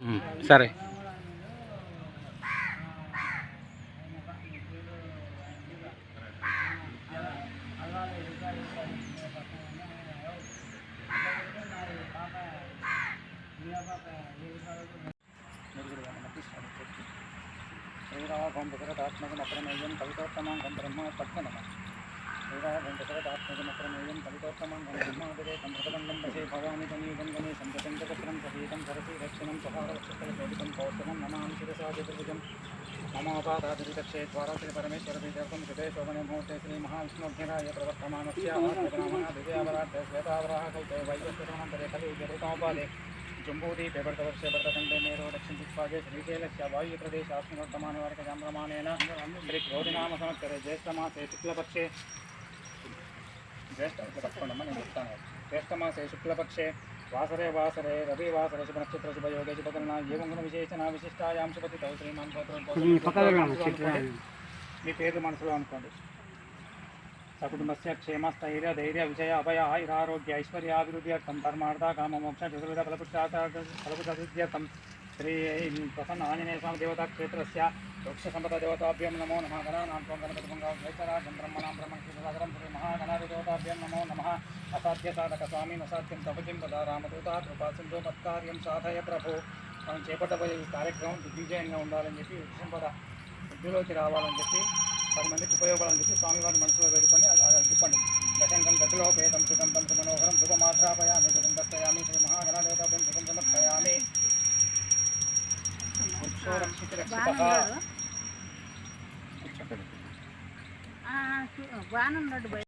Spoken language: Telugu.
ఉమ్, సరే. శ్రీరాఘం దశరథాత్మకమప్రమేయం కవితోత్తమం గం బ్రహ్మ పక్కన శ్రీరాఘం దశరథాత్మకమప్రమేయం కవితోత్తమం గం బ్రహ్మాదిరేకం మృతబంధం వశే భవామి సమీపం గమే సంతచంచకత్రం సతీతం సరసి రక్షణం సహారక్షకలశోభితం పౌష్టమం నమామి శిరసా చతుర్భుజం మమోపాదాదిరిదక్షే ద్వారా శ్రీ పరమేశ్వర పీఠం కృతే శోభనే ముహూర్తే శ్రీ మహావిష్ణుభ్యరాయ ప్రవర్తమానస్య ఆత్మనామన దివ్యావరాఢ్య శ్వేతావరాహ ఖలు జరుతాపాదే జంబూదీపే భరతవర్షే భరతఖండే మేరో దక్షిణ శ్రీశైలస్య వాయుప్రదేశాస్మిన్ వర్తమానే వర్గజామ్రమాణేన సంవత్సరే జ్యేష్ఠమాసే శుక్లపక్షే జ్యేష్ఠ తప్పకుండా నేను చెప్తాను జ్యేష్ఠమాసే శుక్లపక్షే వాసరే వాసరే రవివాసరే శుభ నక్షత్ర శుభ యోగే శుభకరణ ఏవం గుణ విశేషణ విశిష్టాయాం శుభతితో శ్రీమాన్ గోత్రం మీ పేరు మనసులో అనుకోండి. సకుటుంబస్య క్షేమస్థైర్య ధైర్య విజయ అభయ ఆయురారోగ్య ఐశ్వర్యాభివృద్ధ్యర్థం ధర్మార్థ కామ మోక్ష చతుర్విధ ఫలపుష్టాత ఫలపుష్టార్థం శ్రీ ప్రసన్న ఆంజనేయ స్వామి దేవతా క్షేత్రస్య. వృక్ష సంపద దేవతాభ్యం నమో నమ. గణానాం త్వం గణపతి మంగళం బ్రహ్మణాం బ్రహ్మక్షేత్రసాగరం శ్రీ మహాగణాది దేవతాభ్యం నమో నమ. అసాధ్య సాధక స్వామి నసాధ్యం తపజిం పద రామదూత కృపా సింధు మత్కార్యం సాధయ ప్రభు. మనం చేపట్టబోయే ఈ కార్యక్రమం దిగ్విజయంగా ఉండాలని చెప్పి వృక్ష సంపద వృద్ధిలోకి రావాలని చెప్పి పది మందికి ఉపయోగపడాలని చెప్పి స్వామివారిని మనసులో అది చెప్పండి. దశంకం గతిలో పేదం సుగంధం సుమనోహరం శుభమాధ్రాపయామి సుగంధస్తయామి శ్రీ మహాగణాదేవతాభ్యం సుగం సమర్పయామి వృక్షోరక్షిత రక్షితః. బాగానే ఉన్నాడు